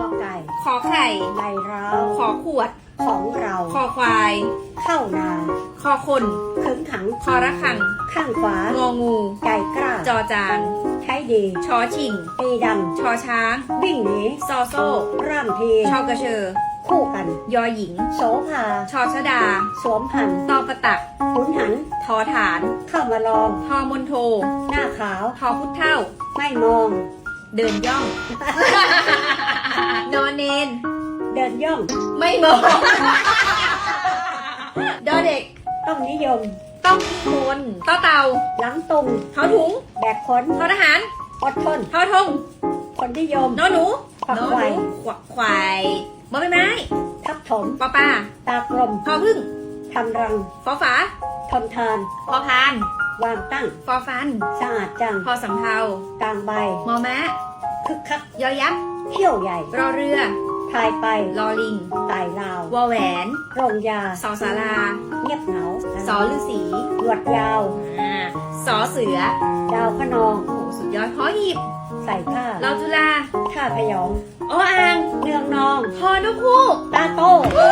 อไก่ขอไข่ไรเราขอขวด ของเราคอควาย เข้านา คอคนขึงขังคอระคัง ข้างขวางองู ไก่กล้าจอจานใช้ดีชอชิงตีดชอช้างำวิ่งหนีซอโซ่ร่ำทีชอกระเชอ คู่กัน ยอหญิง โสภาชอชดา สวมพันธุ์ตอประตักขุนหัน ทอฐาน เข้ามาลองทอมนโท หน้าขาว ทอพุทธเท่า ไม่มอง เดินย่องนอนเนน เดินย่อง ไม่มองดอเด็กต้องนิยม ต้องมนต่อเต่าหลังตุงทอถุงแบกขนทอทหารอดทนทอทงคนนิยมนอหนูขวักนอไขว่หนูขวักควายบอใบไม้ ทับถมปอปลาตากลมพอพึ่งทำรังฟอฝาทนทานพอพาน วางตั้งฟอฟัน สะอาดจัง พอสำเภากลางใบ มอม้าคึกคัก ยอยักษ์เที่ยวใหญ่ รอเรือ ทายไปลอลิงตายลาววอแหวนโรงยาสอสาราเงียบเหงาสอฤาษีหนวดยาวอ่าสอเสือ ดาวขนองโอ้โหสุดยอดพอหีบใส่ผ้าเราจุฬาท่าพยองออ่างเนืองนอง พอนกคู่ตาโตโอ้